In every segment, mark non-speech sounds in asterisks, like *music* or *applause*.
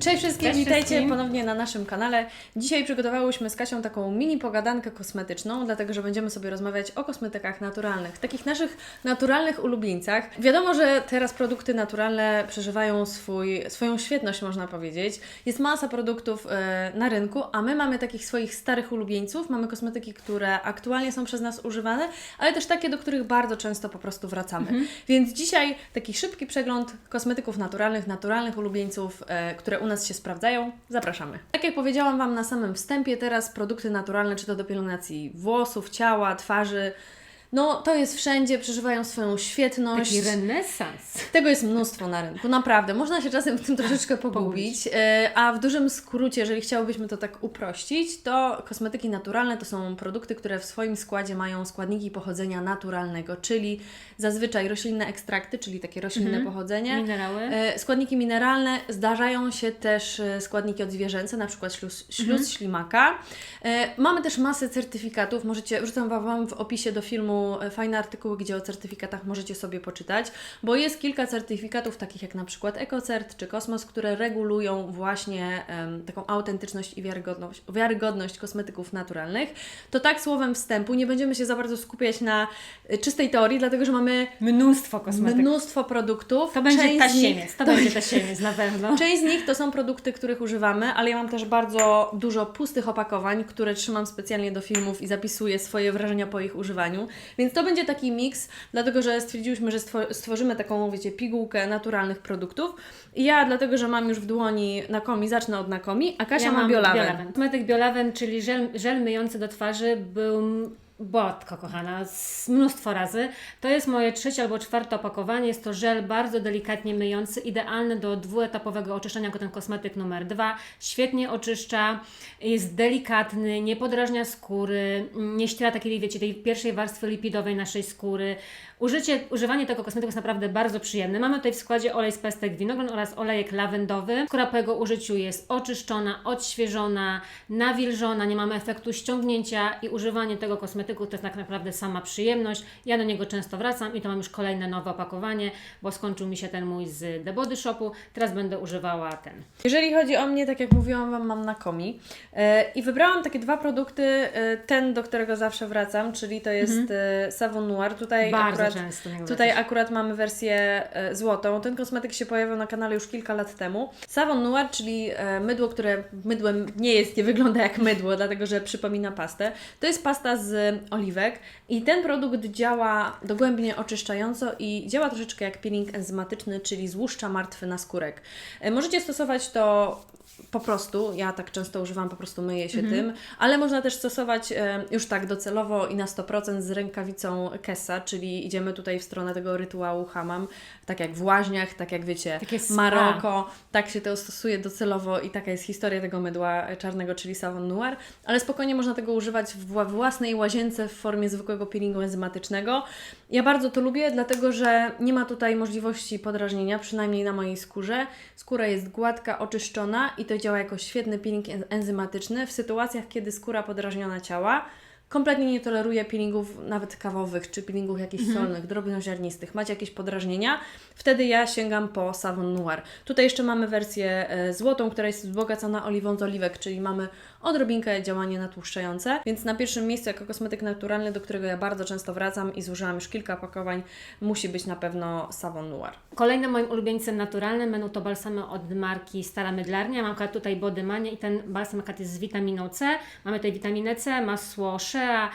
Cześć wszystkim, Cześć witajcie wszystkim. ponownie na naszym kanale. Dzisiaj przygotowałyśmy z Kasią taką mini pogadankę kosmetyczną, dlatego że będziemy sobie rozmawiać o kosmetykach naturalnych, takich naszych naturalnych ulubieńcach. Wiadomo, że teraz produkty naturalne przeżywają swój, swoją świetność, można powiedzieć. Jest masa produktów e, na rynku, a my mamy takich swoich starych ulubieńców. Mamy kosmetyki, które aktualnie są przez nas używane, ale też takie, do których bardzo często po prostu wracamy. Więc dzisiaj taki szybki przegląd kosmetyków naturalnych, naturalnych ulubieńców, e, które u nas się sprawdzają. Zapraszamy. Tak jak powiedziałam Wam na samym wstępie, teraz produkty naturalne, czy to do pielęgnacji włosów, ciała, twarzy, no to jest wszędzie, przeżywają swoją świetność. Taki renesans. Tego jest mnóstwo na rynku, naprawdę. Można się czasem w tym troszeczkę *laughs* pogubić, e, a w dużym skrócie, jeżeli chciałobyśmy to tak uprościć, to kosmetyki naturalne to są produkty, które w swoim składzie mają składniki pochodzenia naturalnego, czyli zazwyczaj roślinne ekstrakty, czyli takie roślinne pochodzenie. Minerały. E, Składniki mineralne, zdarzają się też e, składniki odzwierzęce, na przykład śluz, śluz ślimaka. E, Mamy też masę certyfikatów, możecie, wrzucam Wam w opisie do filmu e, fajne artykuły, gdzie o certyfikatach możecie sobie poczytać, bo jest kilka certyfikatów, takich jak na przykład EcoCert czy Kosmos, które regulują właśnie em, taką autentyczność i wiarygodność, wiarygodność kosmetyków naturalnych. To tak słowem wstępu, nie będziemy się za bardzo skupiać na e, czystej teorii, dlatego że mamy Mnóstwo kosmetyków. mnóstwo produktów. To będzie Część z nich- tasiemiec, to będzie *laughs* tasiemiec na pewno. Część z nich to są produkty, których używamy, ale ja mam też bardzo dużo pustych opakowań, które trzymam specjalnie do filmów i zapisuję swoje wrażenia po ich używaniu. Więc to będzie taki miks, dlatego że stwierdziłyśmy, że stwo- stworzymy taką, wiecie, pigułkę naturalnych produktów. I ja, dlatego że mam już w dłoni Nakomi, zacznę od Nakomi, a Kasia ja ma mam biolawę. Kosmetyk biolawen, czyli żel, żel myjący do twarzy, był Błotko, kochana, mnóstwo razy. To jest moje trzecie albo czwarte opakowanie. Jest to żel bardzo delikatnie myjący, idealny do dwuetapowego oczyszczania jako ten kosmetyk numer dwa. Świetnie oczyszcza, jest delikatny, nie podrażnia skóry, nie ściera takiej, wiecie, tej pierwszej warstwy lipidowej naszej skóry. Użycie, używanie tego kosmetyku jest naprawdę bardzo przyjemne. Mamy tutaj w składzie olej z pestek winogron oraz olejek lawendowy. Skóra po jego użyciu jest oczyszczona, odświeżona, nawilżona, nie mamy efektu ściągnięcia i używanie tego kosmetyku to jest tak naprawdę sama przyjemność. Ja do niego często wracam i to mam już kolejne nowe opakowanie, bo skończył mi się ten mój z The Body Shopu. Teraz będę używała ten. Jeżeli chodzi o mnie, tak jak mówiłam Wam, mam Nakomi e, i wybrałam takie dwa produkty, e, ten, do którego zawsze wracam, czyli to jest e, Savon Noir. Tutaj Mhm. Bardzo akurat Tutaj akurat mamy wersję e, złotą. Ten kosmetyk się pojawił na kanale już kilka lat temu. Savon Noir, czyli e, mydło, które mydłem nie jest, nie wygląda jak mydło, dlatego że przypomina pastę. To jest pasta z oliwek i ten produkt działa dogłębnie oczyszczająco i działa troszeczkę jak peeling enzymatyczny, czyli złuszcza martwy naskórek. E, Możecie stosować to po prostu, ja tak często używam, po prostu myję się tym, ale można też stosować już tak docelowo i na 100% z rękawicą Kessa, czyli idziemy tutaj w stronę tego rytuału hamam, tak jak w łaźniach, tak jak wiecie. Maroko, tak się to stosuje docelowo i taka jest historia tego mydła czarnego, czyli Savon Noir, ale spokojnie można tego używać w wła- własnej łazience w formie zwykłego peelingu enzymatycznego. Ja bardzo to lubię, dlatego że nie ma tutaj możliwości podrażnienia, przynajmniej na mojej skórze. Skóra jest gładka, oczyszczona i to działa jako świetny peeling en- enzymatyczny w sytuacjach, kiedy skóra podrażniona ciała kompletnie nie toleruje peelingów nawet kawowych czy peelingów jakichś solnych, drobnoziarnistych. Macie jakieś podrażnienia? Wtedy ja sięgam po Savon Noir. Tutaj jeszcze mamy wersję e, złotą, która jest wzbogacona oliwą z oliwek, czyli mamy odrobinkę działanie natłuszczające, więc na pierwszym miejscu jako kosmetyk naturalny, do którego ja bardzo często wracam i zużyłam już kilka opakowań, musi być na pewno Savon Noir. Kolejnym moim ulubieńcem naturalnym będą to balsamy od marki Stara Mydlarnia. Mam tutaj Body Mania i ten balsam jest z witaminą C. Mamy tutaj witaminę C, masło shea, y,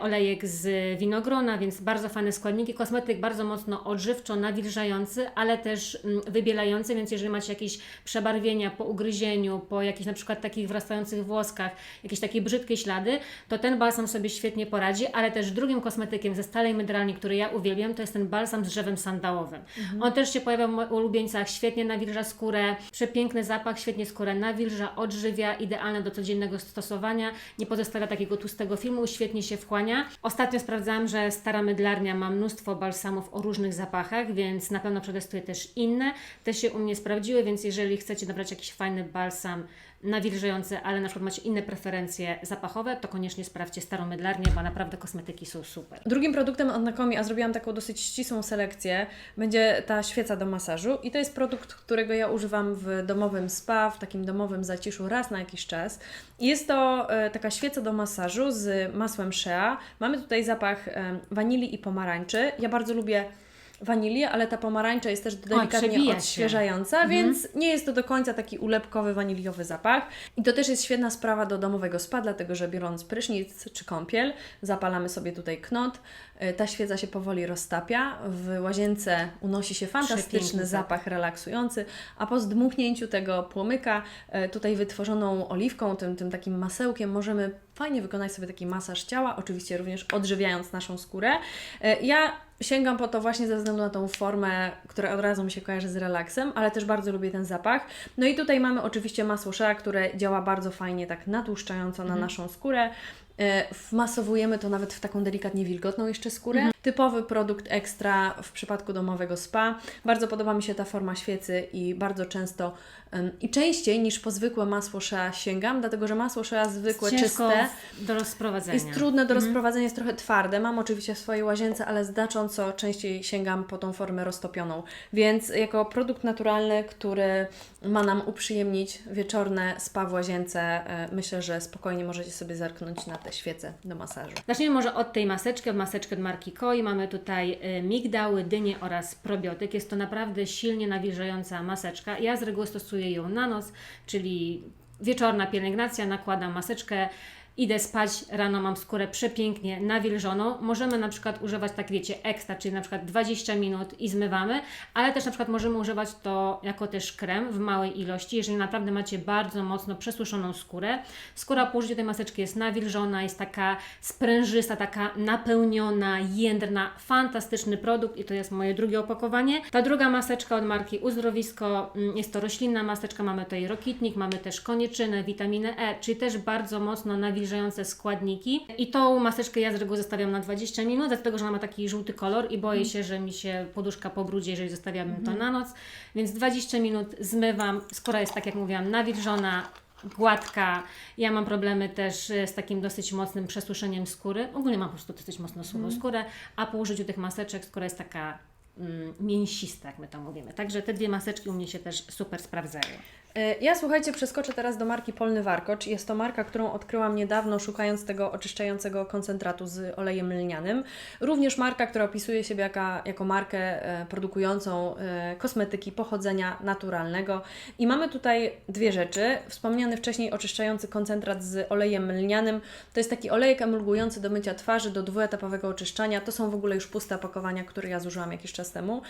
olejek z winogrona, więc bardzo fajne składniki. Kosmetyk bardzo mocno odżywczo, nawilżający, ale też mm, wybielający, więc jeżeli macie jakieś przebarwienia po ugryzieniu, po jakichś na przykład takich wrastających włoskach, jakieś takie brzydkie ślady, to ten balsam sobie świetnie poradzi, ale też drugim kosmetykiem ze Starej Mydlarni, który ja uwielbiam, to jest ten balsam z drzewem sandałowym. On też się pojawia w ulubieńcach, świetnie nawilża skórę, przepiękny zapach, świetnie skórę nawilża, odżywia, idealne do codziennego stosowania, nie pozostawia takiego tłustego filmu, świetnie się wchłania. Ostatnio sprawdzałam, że Stara Mydlarnia ma mnóstwo balsamów o różnych zapachach, więc na pewno przetestuję też inne. Te się u mnie sprawdziły, więc jeżeli chcecie dobrać jakiś fajny balsam nawilżający, ale na przykład macie inne preferencje zapachowe, to koniecznie sprawdźcie starą mydlarnię, bo naprawdę kosmetyki są super. Drugim produktem od Nakomi, a zrobiłam taką dosyć ścisłą selekcję, będzie ta świeca do masażu. I to jest produkt, którego ja używam w domowym spa, w takim domowym zaciszu raz na jakiś czas. Jest to e, taka świeca do masażu z masłem shea. Mamy tutaj zapach wanilii i pomarańczy. Ja bardzo lubię wanilię, ale ta pomarańcza jest też delikatnie się. odświeżająca, więc nie jest to do końca taki ulepkowy, waniliowy zapach. I to też jest świetna sprawa do domowego spa, dlatego że biorąc prysznic czy kąpiel, zapalamy sobie tutaj knot, y, ta świeca się powoli roztapia, w łazience unosi się fantastyczny zapach relaksujący, a po zdmuchnięciu tego płomyka, y, tutaj wytworzoną oliwką, tym, tym takim masełkiem, możemy fajnie wykonać sobie taki masaż ciała, oczywiście również odżywiając naszą skórę. Y, Ja sięgam po to właśnie ze względu na tą formę, która od razu mi się kojarzy z relaksem, ale też bardzo lubię ten zapach. No i tutaj mamy oczywiście masło shea, które działa bardzo fajnie, tak natłuszczająco na naszą skórę. E, Wmasowujemy to nawet w taką delikatnie wilgotną jeszcze skórę. Typowy produkt ekstra w przypadku domowego spa. Bardzo podoba mi się ta forma świecy i bardzo często i częściej niż po zwykłe masło shea sięgam, dlatego że masło shea zwykłe, Ciężko czyste do rozprowadzenia. jest trudne do rozprowadzenia, jest trochę twarde. Mam oczywiście w swojej łazience, ale znacząco częściej sięgam po tą formę roztopioną. Więc jako produkt naturalny, który ma nam uprzyjemnić wieczorne spa w łazience, e, myślę, że spokojnie możecie sobie zerknąć na te świece do masażu. Zacznijmy może od tej maseczki, od maseczki od marki Koi. Mamy tutaj y, migdały, dynie oraz probiotyk. Jest to naprawdę silnie nawilżająca maseczka. Ja z reguły stosuję ją na noc, czyli wieczorna pielęgnacja, nakładam maseczkę, idę spać, rano mam skórę przepięknie nawilżoną. Możemy na przykład używać, tak wiecie, ekstra, czyli na przykład 20 minut i zmywamy, ale też na przykład możemy używać to jako też krem w małej ilości, jeżeli naprawdę macie bardzo mocno przesuszoną skórę. Skóra po użyciu tej maseczki jest nawilżona, jest taka sprężysta, taka napełniona, jędrna, fantastyczny produkt i to jest moje drugie opakowanie. Ta druga maseczka od marki Uzdrowisko, mm, jest to roślinna maseczka, mamy tutaj rokitnik, mamy też koniczynę, witaminę E, czyli też bardzo mocno nawilżające składniki. I tą maseczkę ja z reguły zostawiam na 20 minut, dlatego że ona ma taki żółty kolor i boję się, że mi się poduszka pobrudzi, jeżeli zostawiam to na noc. Więc 20 minut zmywam, skóra jest tak jak mówiłam nawilżona, gładka. Ja mam problemy też e, z takim dosyć mocnym przesuszeniem skóry. Ogólnie mam po prostu dosyć mocno suchą skórę, a po użyciu tych maseczek skóra jest taka mm, mięsista, jak my to mówimy. Także te dwie maseczki u mnie się też super sprawdzają. E, Ja słuchajcie, przeskoczę teraz do marki Polny Warkocz. Jest to marka, którą odkryłam niedawno, szukając tego oczyszczającego koncentratu z olejem lnianym. Również marka, która opisuje siebie jako, jako markę e, produkującą e, kosmetyki pochodzenia naturalnego. I mamy tutaj dwie rzeczy. Wspomniany wcześniej oczyszczający koncentrat z olejem lnianym. To jest taki olejek emulgujący do mycia twarzy, do dwuetapowego oczyszczania. To są w ogóle już puste opakowania, które ja zużyłam jakiś czas temu.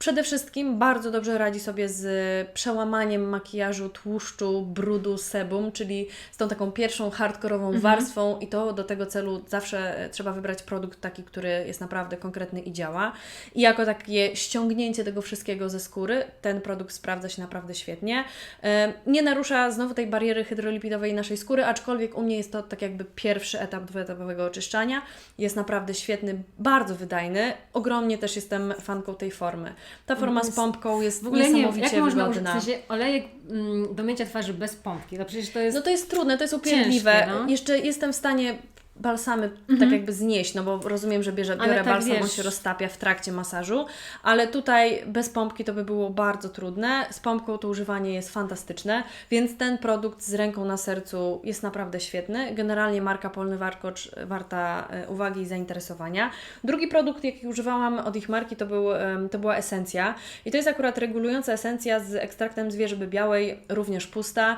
Przede wszystkim bardzo dobrze radzi sobie z przełamaniem makijażu, tłuszczu, brudu, sebum, czyli z tą taką pierwszą hardkorową warstwą i to do tego celu zawsze e, trzeba wybrać produkt taki, który jest naprawdę konkretny i działa. I jako takie ściągnięcie tego wszystkiego ze skóry, ten produkt sprawdza się naprawdę świetnie. E, Nie narusza znowu tej bariery hydrolipidowej naszej skóry, aczkolwiek u mnie jest to tak jakby pierwszy etap dwuetapowego oczyszczania. Jest naprawdę świetny, bardzo wydajny. Ogromnie też jestem fanką tej formy. Ta forma z jest- pompką jest W ogóle nie wiem, jak można użyć wygodna. w sensie olejek mm, do mycia twarzy bez pompki? No przecież to jest... No to jest trudne, to jest upierdliwe. Ciężkie, no. Jeszcze jestem w stanie balsamy tak jakby znieść, no bo rozumiem, że bierze, biorę tak balsam, on wiesz- się roztapia w trakcie masażu, ale tutaj bez pompki to by było bardzo trudne. Z pompką to używanie jest fantastyczne, więc ten produkt z ręką na sercu jest naprawdę świetny. Generalnie marka Polny Warkocz warta e, uwagi i zainteresowania. Drugi produkt, jaki używałam od ich marki, to, był, to była esencja. I to jest akurat regulująca esencja z ekstraktem z wierzby białej, również pusta.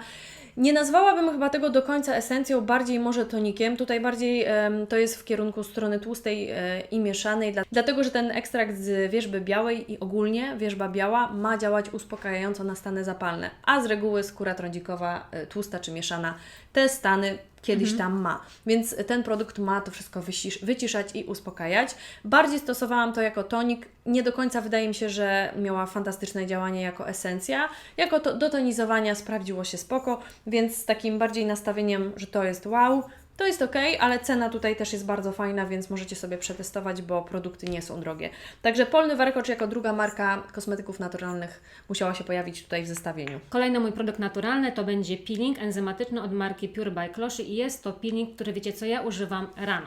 Nie nazwałabym chyba tego do końca esencją, bardziej może tonikiem. Tutaj bardziej em, to jest w kierunku strony tłustej e, i mieszanej, dla, dlatego że ten ekstrakt z wierzby białej i ogólnie wierzba biała ma działać uspokajająco na stany zapalne, a z reguły skóra trądzikowa, e, tłusta czy mieszana te stany kiedyś tam ma. Więc ten produkt ma to wszystko wycisz, wyciszać i uspokajać. Bardziej stosowałam to jako tonik. Nie do końca wydaje mi się, że miała fantastyczne działanie jako esencja. Jako to, do tonizowania sprawdziło się spoko, więc z takim bardziej nastawieniem, że to jest wow, To jest ok, ale cena tutaj też jest bardzo fajna, więc możecie sobie przetestować, bo produkty nie są drogie. Także Polny Warkocz jako druga marka kosmetyków naturalnych musiała się pojawić tutaj w zestawieniu. Kolejny mój produkt naturalny to będzie peeling enzymatyczny od marki Pure by Kloszy i jest to peeling, który wiecie co, ja używam rano.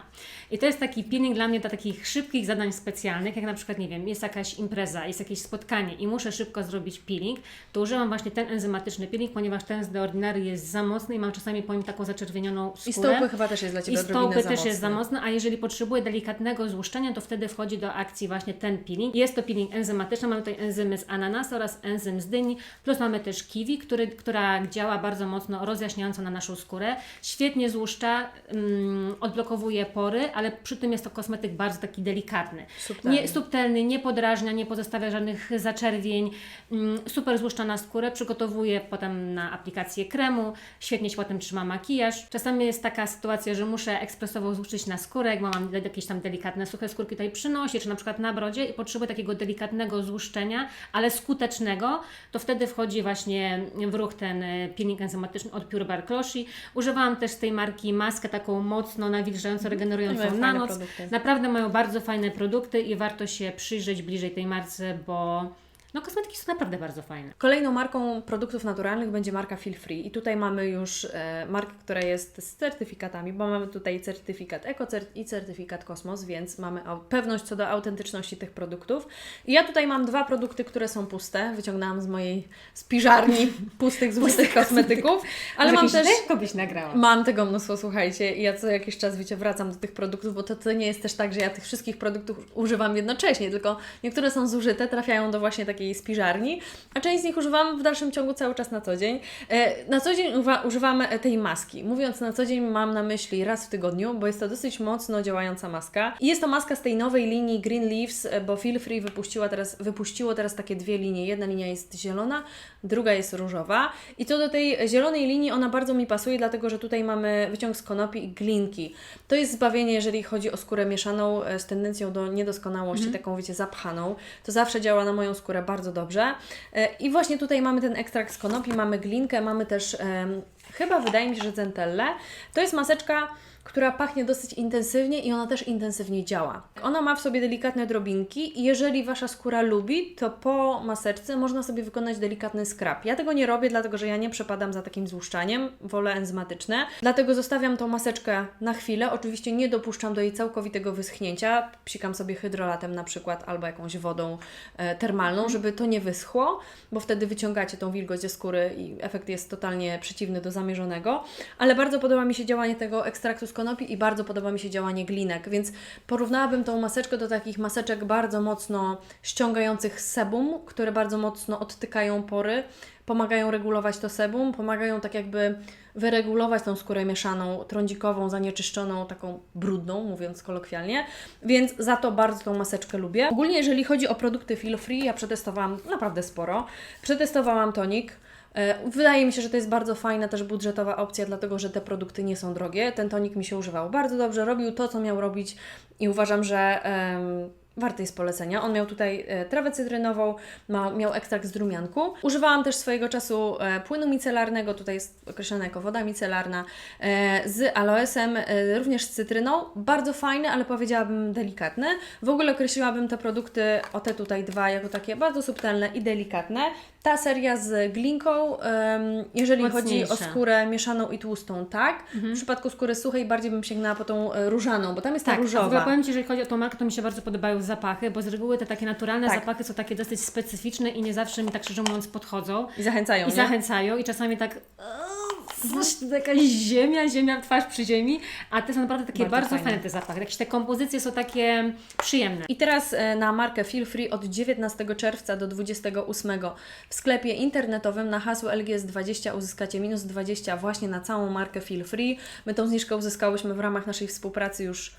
I to jest taki peeling dla mnie dla takich szybkich zadań specjalnych, jak na przykład, nie wiem, jest jakaś impreza, jest jakieś spotkanie i muszę szybko zrobić peeling, to używam właśnie ten enzymatyczny peeling, ponieważ ten z The Ordinary jest za mocny i mam czasami po nim taką zaczerwienioną skórę. I stopy chyba też jest dla Ciebie I stopy za też jest za mocne. a jeżeli potrzebuję delikatnego złuszczenia, to wtedy wchodzi do akcji właśnie ten peeling. Jest to peeling enzymatyczny, mamy tutaj enzymy z ananasu oraz enzym z dyni, plus mamy też kiwi, który, która działa bardzo mocno rozjaśniająco na naszą skórę. Świetnie złuszcza, mm, odblokowuje pory, ale przy tym jest to kosmetyk bardzo taki delikatny. Subtelny. Nie, subtelny, nie podrażnia, nie pozostawia żadnych zaczerwień, mm, super złuszcza na skórę, przygotowuje potem na aplikację kremu, świetnie się potem trzyma makijaż. Czasami jest taka sytuacja, że muszę ekspresowo złuszczyć na skórę, jak mam jakieś tam delikatne, suche skórki tutaj przy nosie, czy na przykład na brodzie i potrzebuję takiego delikatnego złuszczenia, ale skutecznego, to wtedy wchodzi właśnie w ruch ten e, peeling enzymatyczny od Pure Bar Closhi. Używałam też z tej marki maskę taką mocno nawilżająco, regenerującą Mają na noc. produkty. Naprawdę mają bardzo fajne produkty i warto się przyjrzeć bliżej tej marce, bo no kosmetyki są naprawdę bardzo fajne. Kolejną marką produktów naturalnych będzie marka Feel Free i tutaj mamy już e, markę, która jest z certyfikatami, bo mamy tutaj certyfikat EcoCert i certyfikat Kosmos, więc mamy pewność co do autentyczności tych produktów. I ja tutaj mam dwa produkty, które są puste, wyciągnęłam z mojej spiżarni *laughs* pustych, złotych kosmetyków, ale mam też... byś nagrała. Mam tego mnóstwo, słuchajcie, i ja co jakiś czas, wiecie, wracam do tych produktów, bo to, to nie jest też tak, że ja tych wszystkich produktów używam jednocześnie, tylko niektóre są zużyte, trafiają do właśnie takiej spiżarni, a część z nich używam w dalszym ciągu cały czas na co dzień. E, Na co dzień używam tej maski. Mówiąc na co dzień, mam na myśli raz w tygodniu, bo jest to dosyć mocno działająca maska. I jest to maska z tej nowej linii Green Leaves, e, bo Feel Free wypuściła teraz, wypuściło teraz takie dwie linie. Jedna linia jest zielona, druga jest różowa. I co do tej zielonej linii, ona bardzo mi pasuje, dlatego że tutaj mamy wyciąg z konopi i glinki. To jest zbawienie, jeżeli chodzi o skórę mieszaną e, z tendencją do niedoskonałości, taką wiecie, zapchaną. To zawsze działa na moją skórę bardzo dobrze. E, I właśnie tutaj mamy ten ekstrakt z konopi, mamy glinkę, mamy też chyba wydaje mi się, że centelle. To jest maseczka która pachnie dosyć intensywnie i ona też intensywnie działa. Ona ma w sobie delikatne drobinki i jeżeli Wasza skóra lubi, to po maseczce można sobie wykonać delikatny skrap. Ja tego nie robię, dlatego że ja nie przepadam za takim złuszczaniem, wolę enzymatyczne. Dlatego zostawiam tą maseczkę na chwilę. Oczywiście nie dopuszczam do jej całkowitego wyschnięcia. Psikam sobie hydrolatem na przykład albo jakąś wodą e, termalną, żeby to nie wyschło, bo wtedy wyciągacie tą wilgoć ze skóry i efekt jest totalnie przeciwny do zamierzonego. Ale bardzo podoba mi się działanie tego ekstraktu z konopi i bardzo podoba mi się działanie glinek, więc porównałabym tą maseczkę do takich maseczek bardzo mocno ściągających sebum, które bardzo mocno odtykają pory, pomagają regulować to sebum, pomagają tak jakby wyregulować tą skórę mieszaną, trądzikową, zanieczyszczoną, taką brudną, mówiąc kolokwialnie, więc za to bardzo tą maseczkę lubię. Ogólnie jeżeli chodzi o produkty Feel Free, ja przetestowałam naprawdę sporo. Przetestowałam tonik, Wydaje mi się, że to jest bardzo fajna, też budżetowa opcja, dlatego że te produkty nie są drogie. Ten tonik mi się używał bardzo dobrze, robił to, co miał robić i uważam, że em, warty jest polecenia. On miał tutaj e, trawę cytrynową, ma, miał ekstrakt z drumianku. Używałam też swojego czasu e, płynu micelarnego, tutaj jest określone jako woda micelarna, e, z aloesem, również z cytryną. Bardzo fajny, ale powiedziałabym delikatny. W ogóle określiłabym te produkty, o te tutaj dwa, jako takie bardzo subtelne i delikatne. Ta seria z glinką, jeżeli chodzi o skórę mieszaną i tłustą, tak. W przypadku skóry suchej bardziej bym sięgnęła po tą różaną, bo tam jest ta Tak, a w ogóle różowa. powiem Ci, jeżeli chodzi o tą markę, to mi się bardzo podobają zapachy, bo z reguły te takie naturalne Tak. zapachy są takie dosyć specyficzne i nie zawsze mi tak szczerze mówiąc podchodzą. I zachęcają, I nie? zachęcają i czasami tak coś, jakaś ziemia, ziemia, twarz przy ziemi, a te są naprawdę takie Bardzo bardzo, fajne. fajne. te zapachy. Jakieś te kompozycje są takie przyjemne. I teraz e, na markę Feel Free od 19 czerwca do 28 w sklepie internetowym na hasło LGS20 uzyskacie minus 20 właśnie na całą markę Feel Free. My tą zniżkę uzyskałyśmy w ramach naszej współpracy już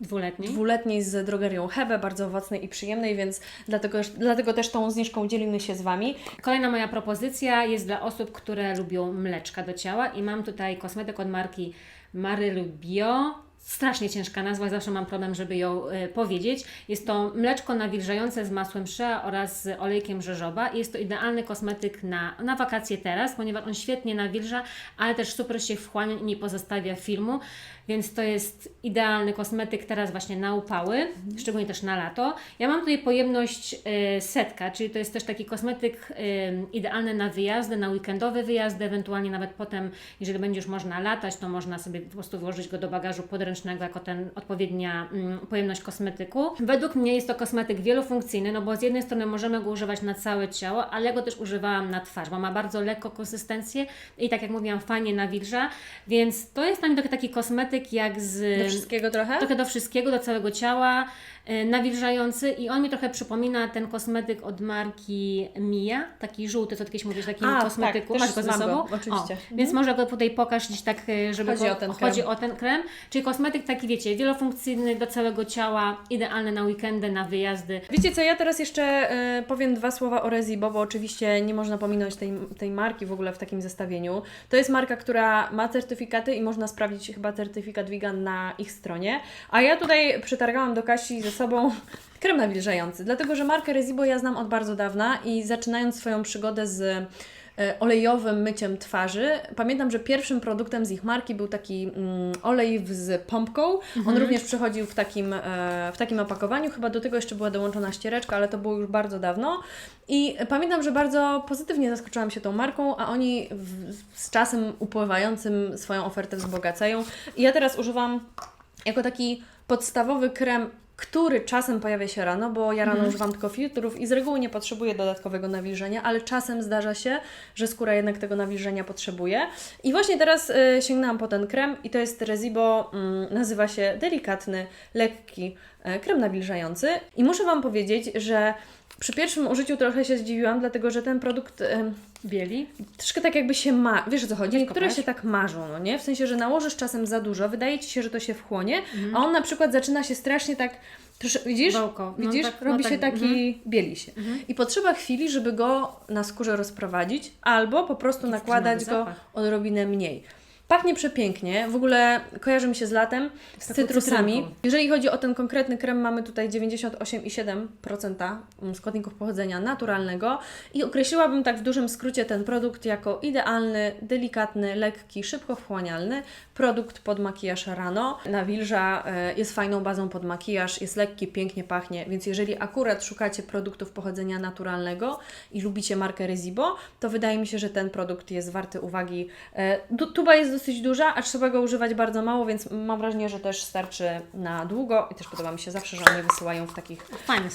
Dwuletniej. dwuletniej z drogerią Hebe, bardzo owocnej i przyjemnej, więc dlatego, dlatego też tą zniżką dzielimy się z Wami. Kolejna moja propozycja jest dla osób, które lubią mleczka do ciała i mam tutaj kosmetyk od marki Marylu Bio. Strasznie ciężka nazwa, zawsze mam problem, żeby ją e, powiedzieć. Jest to mleczko nawilżające z masłem shea oraz z olejkiem rzeżoba. I Jest to idealny kosmetyk na, na wakacje teraz, ponieważ on świetnie nawilża, ale też super się wchłania i nie pozostawia filmu. Więc to jest idealny kosmetyk teraz właśnie na upały, szczególnie też na lato. Ja mam tutaj pojemność y, setka, czyli to jest też taki kosmetyk y, idealny na wyjazdy, na weekendowe wyjazdy, ewentualnie nawet potem, jeżeli będzie już można latać, to można sobie po prostu włożyć go do bagażu podręcznego jako ten odpowiednia mm, pojemność kosmetyku. Według mnie jest to kosmetyk wielofunkcyjny, no bo z jednej strony możemy go używać na całe ciało, ale ja go też używałam na twarz, bo ma bardzo lekko konsystencję i tak jak mówiłam, fajnie nawilża, więc to jest dla mnie taki kosmetyk jak z... Do wszystkiego trochę? Trochę do wszystkiego, do całego ciała, e, nawilżający i on mi trochę przypomina ten kosmetyk od marki Mia, taki żółty, co kiedyś mówisz, takim A, kosmetyku, tak, masz go ze mam go, sobą? oczywiście. O, więc może go tutaj pokaż gdzieś tak, e, żeby Chodzi go, o ten chodzi krem. o ten krem, czyli kosmetyk taki, wiecie, wielofunkcyjny do całego ciała, idealny na weekendy, na wyjazdy. Wiecie co, ja teraz jeszcze e, powiem dwa słowa o Rezibo, bo oczywiście nie można pominąć tej, tej marki w ogóle w takim zestawieniu. To jest marka, która ma certyfikaty i można sprawdzić chyba certyfikat vegan na ich stronie. A ja tutaj przetargałam do Kasi ze sobą *laughs* krem nawilżający, dlatego że markę Rezibo ja znam od bardzo dawna i zaczynając swoją przygodę z olejowym myciem twarzy. Pamiętam, że pierwszym produktem z ich marki był taki mm, olej z pompką. On również przychodził w takim, e, w takim opakowaniu. Chyba do tego jeszcze była dołączona ściereczka, ale to było już bardzo dawno. I pamiętam, że bardzo pozytywnie zaskoczyłam się tą marką, a oni w, z czasem upływającym swoją ofertę wzbogacają. I ja teraz używam jako taki podstawowy krem, który czasem pojawia się rano, bo ja rano używam tylko filtrów i z reguły nie potrzebuję dodatkowego nawilżenia, ale czasem zdarza się, że skóra jednak tego nawilżenia potrzebuje. I właśnie teraz y, sięgnęłam po ten krem i to jest Rezibo, mm, nazywa się delikatny, lekki e, krem nawilżający. I muszę Wam powiedzieć, że przy pierwszym użyciu trochę się zdziwiłam, dlatego że ten produkt... em, Bieli. troszkę tak jakby się ma, wiesz o co chodzi, niektóre się tak marzą, no nie? W sensie, że nałożysz czasem za dużo, wydaje Ci się, że to się wchłonie, Mhm. a on na przykład zaczyna się strasznie tak, trosze, widzisz? Wałko. No Widzisz? tak, no Robi tak, się taki, mhm. bieli się. I potrzeba chwili, żeby go na skórze rozprowadzić, albo po prostu nakładać nowy go zapach. odrobinę mniej. Pachnie przepięknie, w ogóle kojarzy mi się z latem, z cytrusami. cytrynką. Jeżeli chodzi o ten konkretny krem, mamy tutaj 98,7% składników pochodzenia naturalnego i określiłabym tak w dużym skrócie ten produkt jako idealny, delikatny, lekki, szybko wchłanialny produkt pod makijaż rano. Nawilża, e, jest fajną bazą pod makijaż, jest lekki, pięknie pachnie, więc jeżeli akurat szukacie produktów pochodzenia naturalnego i lubicie markę Rezibo, to wydaje mi się, że ten produkt jest warty uwagi. E, Tuba jest dosyć duża, a trzeba go używać bardzo mało, więc mam wrażenie, że też starczy na długo i też podoba mi się zawsze, że oni wysyłają w takich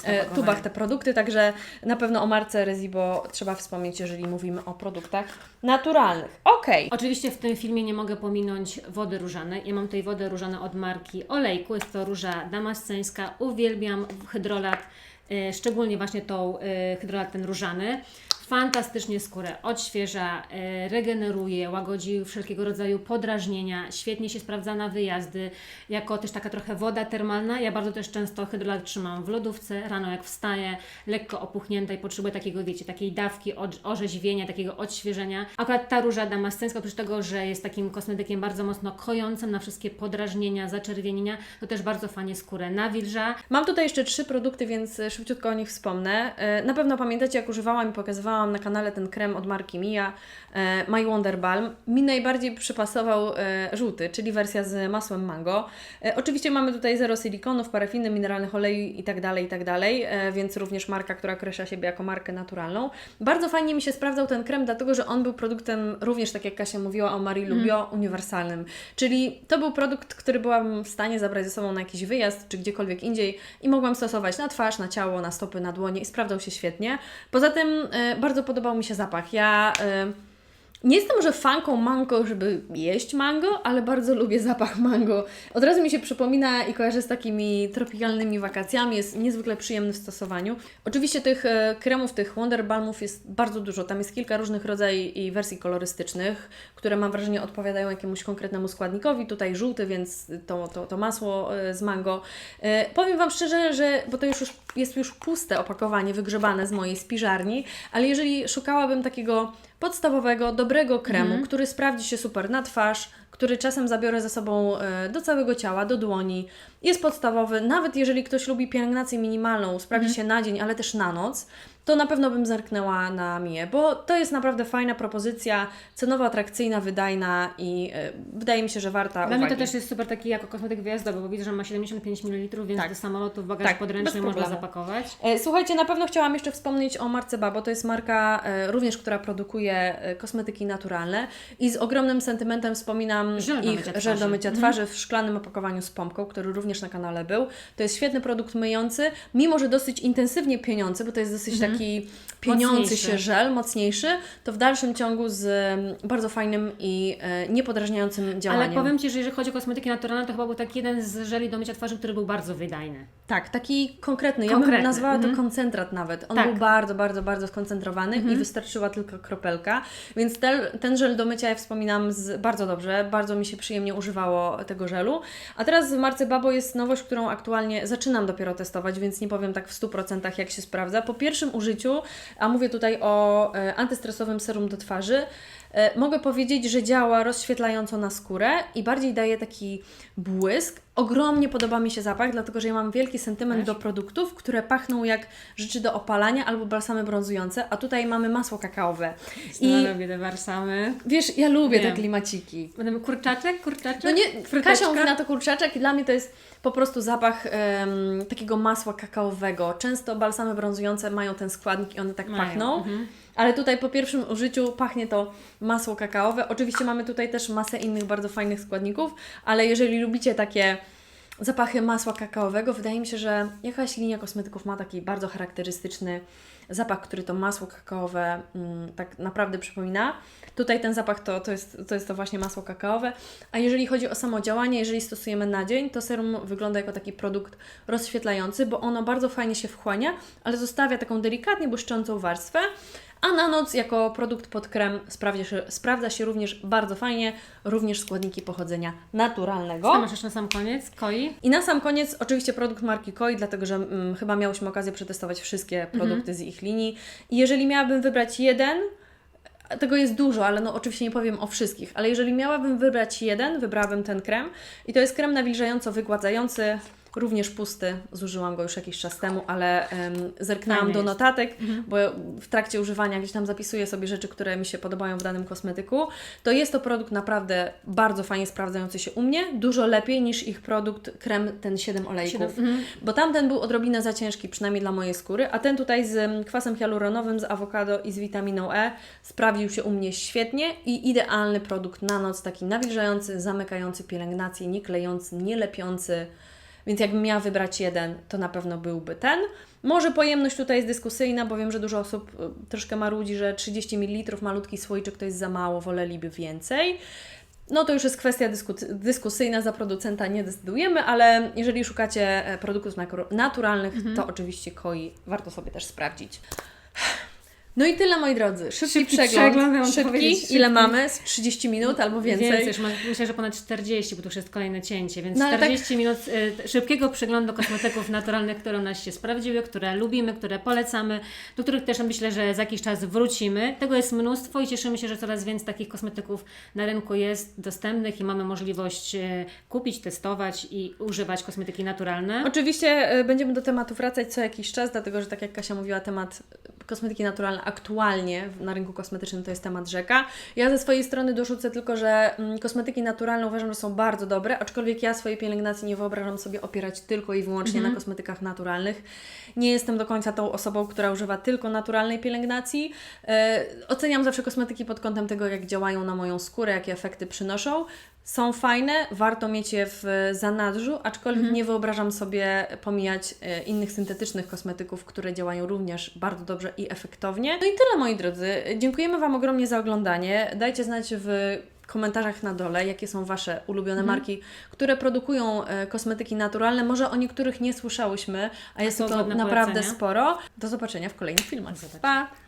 e, tubach te produkty, także na pewno o marce Rezibo trzeba wspomnieć, jeżeli mówimy o produktach naturalnych. Okej. Oczywiście w tym filmie nie mogę pominąć wody różanej. Ja mam tutaj wodę różaną od marki Olejku. Jest to róża damasceńska. Uwielbiam hydrolat, e, szczególnie właśnie tą e, hydrolat ten różany. Fantastycznie skórę odświeża, e, regeneruje, łagodzi wszelkiego rodzaju podrażnienia, świetnie się sprawdza na wyjazdy, jako też taka trochę woda termalna. Ja bardzo też często hydrolat trzymam w lodówce, rano jak wstaję, lekko opuchnięta i potrzebuję takiego, wiecie, takiej dawki orzeźwienia, takiego odświeżenia. Akurat ta róża damasceńska, oprócz tego, że jest takim kosmetykiem bardzo mocno kojącym na wszystkie podrażnienia, zaczerwienienia, to też bardzo fajnie skórę nawilża. Mam tutaj jeszcze trzy produkty, więc e, szybciutko o nich wspomnę. E, Na pewno pamiętacie, jak używałam i pokazywałam na kanale ten krem od marki Mia, e, My Wonder Balm. Mi najbardziej przypasował e, żółty, czyli wersja z masłem mango. E, Oczywiście mamy tutaj zero silikonów, parafiny, mineralnych olei i dalej, i tak dalej, e, więc również marka, która określa siebie jako markę naturalną. Bardzo fajnie mi się sprawdzał ten krem, dlatego że on był produktem również, tak jak Kasia mówiła o Marie Lubio, uniwersalnym. Czyli to był produkt, który byłam w stanie zabrać ze sobą na jakiś wyjazd, czy gdziekolwiek indziej i mogłam stosować na twarz, na ciało, na stopy, na dłonie i sprawdzał się świetnie. Poza tym e, bardzo podobał mi się zapach. Ja e, nie jestem może fanką mango, żeby jeść mango, ale bardzo lubię zapach mango. Od razu mi się przypomina i kojarzy z takimi tropikalnymi wakacjami, jest niezwykle przyjemny w stosowaniu. Oczywiście tych e, kremów, tych Wonder Balmów jest bardzo dużo, tam jest kilka różnych rodzajów i wersji kolorystycznych, które mam wrażenie odpowiadają jakiemuś konkretnemu składnikowi. Tutaj żółty, więc to, to, to masło e, z mango. E, Powiem Wam szczerze, że, bo to już, jest już puste opakowanie, wygrzebane z mojej spiżarni, ale jeżeli szukałabym takiego podstawowego, dobrego kremu, który sprawdzi się super na twarz, który czasem zabiorę ze sobą e, do całego ciała, do dłoni. Jest podstawowy, nawet jeżeli ktoś lubi pielęgnację minimalną, sprawdzi się na dzień, ale też na noc, to na pewno bym zerknęła na Mię, bo to jest naprawdę fajna propozycja, cenowo atrakcyjna, wydajna i e, wydaje mi się, że warta Dla uwagi. mnie to też jest super taki jako kosmetyk wyjazdowy, bo widzę, że ma 75 ml, więc Tak. do samolotu w bagaż Tak, podręczny można zapakować. E, Słuchajcie, na pewno chciałam jeszcze wspomnieć o marce Babo. To jest marka e, również, która produkuje kosmetyki naturalne i z ogromnym sentymentem wspominam Żel ich mycia żel do mycia twarzy w szklanym opakowaniu z pompką, który również na kanale był. To jest świetny produkt myjący, mimo że dosyć intensywnie pieniący, bo to jest dosyć taki pieniący Mocniejszy. się żel, mocniejszy, to w dalszym ciągu z mm, bardzo fajnym i e, niepodrażniającym działaniem. Ale powiem Ci, że jeżeli chodzi o kosmetyki naturalne, to chyba był taki jeden z żeli do mycia twarzy, który był bardzo wydajny. Tak, taki konkretny. Ja bym Konkretny, nazwała mhm. to koncentrat nawet. On Tak. był bardzo, bardzo, bardzo skoncentrowany i wystarczyła tylko kropelka. Więc ten, ten żel do mycia ja wspominam z, bardzo dobrze, bardzo mi się przyjemnie używało tego żelu. A teraz w marce Babo jest nowość, którą aktualnie zaczynam dopiero testować, więc nie powiem tak w 100% jak się sprawdza. Po pierwszym użyciu, a mówię tutaj o e, antystresowym serum do twarzy, E, Mogę powiedzieć, że działa rozświetlająco na skórę i bardziej daje taki błysk. Ogromnie podoba mi się zapach, dlatego że ja mam wielki sentyment do produktów, które pachną jak rzeczy do opalania albo balsamy brązujące, a tutaj mamy masło kakaowe. I I lubię te barsamy. wiesz, ja lubię Wiem. te klimaciki. Będę kurczaczek, kurczaczek? No nie, Fryteczka? Kasia mówi na to kurczaczek i dla mnie to jest po prostu zapach em, takiego masła kakaowego. Często balsamy brązujące mają ten składnik i one tak Mają, pachną. mhm. Ale tutaj po pierwszym użyciu pachnie to masło kakaowe. Oczywiście mamy tutaj też masę innych bardzo fajnych składników, ale jeżeli lubicie takie zapachy masła kakaowego, wydaje mi się, że jakaś linia kosmetyków ma taki bardzo charakterystyczny zapach, który to masło kakaowe mm, tak naprawdę przypomina. Tutaj ten zapach to, to, jest, to jest to właśnie masło kakaowe. A jeżeli chodzi o samo działanie, jeżeli stosujemy na dzień, to serum wygląda jako taki produkt rozświetlający, bo ono bardzo fajnie się wchłania, ale zostawia taką delikatnie błyszczącą warstwę. A na noc jako produkt pod krem sprawdza się, sprawdza się również bardzo fajnie, również składniki pochodzenia naturalnego. Co masz jeszcze na sam koniec? Koi? I na sam koniec oczywiście produkt marki Koi, dlatego że mm, chyba miałyśmy okazję przetestować wszystkie produkty z ich linii. I jeżeli miałabym wybrać jeden, tego jest dużo, ale no oczywiście nie powiem o wszystkich, ale jeżeli miałabym wybrać jeden, wybrałabym ten krem. I to jest krem nawilżająco wygładzający, również pusty. Zużyłam go już jakiś czas temu, ale em, zerknęłam do jest. notatek, bo w trakcie używania gdzieś tam zapisuję sobie rzeczy, które mi się podobają w danym kosmetyku. To jest to produkt naprawdę bardzo fajnie sprawdzający się u mnie, dużo lepiej niż ich produkt krem ten 7 olejków. Siedem, mhm. Bo tamten był odrobinę za ciężki, przynajmniej dla mojej skóry, a ten tutaj z kwasem hialuronowym, z awokado i z witaminą E sprawił się u mnie świetnie i idealny produkt na noc, taki nawilżający, zamykający pielęgnację, nie klejący, nie lepiący. Więc jakbym miała wybrać jeden, to na pewno byłby ten. Może pojemność tutaj jest dyskusyjna, bo wiem, że dużo osób y, troszkę marudzi, że 30 ml malutki słoiczek to jest za mało, woleliby więcej. No to już jest kwestia dysku- dyskusyjna, za producenta nie decydujemy, ale jeżeli szukacie e, produktów naturalnych, to oczywiście koi warto sobie też sprawdzić. No i tyle moi drodzy. Szybki, Szybki przegląd. przegląd, Szybki. szybki. Ile mamy? Z 30 minut albo więcej. Więcej, już myślę, że ponad 40, bo to już jest kolejne cięcie, więc No, ale tak- 40 minut y, szybkiego przeglądu kosmetyków naturalnych, które u nas się sprawdziły, które lubimy, które polecamy, do których też myślę, że za jakiś czas wrócimy. Tego jest mnóstwo i cieszymy się, że coraz więcej takich kosmetyków na rynku jest dostępnych i mamy możliwość y, kupić, testować i używać kosmetyki naturalne. Oczywiście e, będziemy do tematu wracać co jakiś czas, dlatego że tak jak Kasia mówiła, temat kosmetyki naturalne aktualnie na rynku kosmetycznym to jest temat rzeka. Ja ze swojej strony dorzucę tylko, że mm, kosmetyki naturalne uważam, że są bardzo dobre, aczkolwiek ja swojej pielęgnacji nie wyobrażam sobie opierać tylko i wyłącznie na kosmetykach naturalnych. Nie jestem do końca tą osobą, która używa tylko naturalnej pielęgnacji. E, oceniam zawsze kosmetyki pod kątem tego, jak działają na moją skórę, jakie efekty przynoszą. Są fajne, warto mieć je w zanadrzu, aczkolwiek nie wyobrażam sobie pomijać e, innych syntetycznych kosmetyków, które działają również bardzo dobrze i efektownie. No i tyle moi drodzy. Dziękujemy Wam ogromnie za oglądanie. Dajcie znać w komentarzach na dole, jakie są Wasze ulubione marki, które produkują e, kosmetyki naturalne. Może o niektórych nie słyszałyśmy, a jest są to godne naprawdę polecenia. sporo. Do zobaczenia w kolejnych filmach. Pa!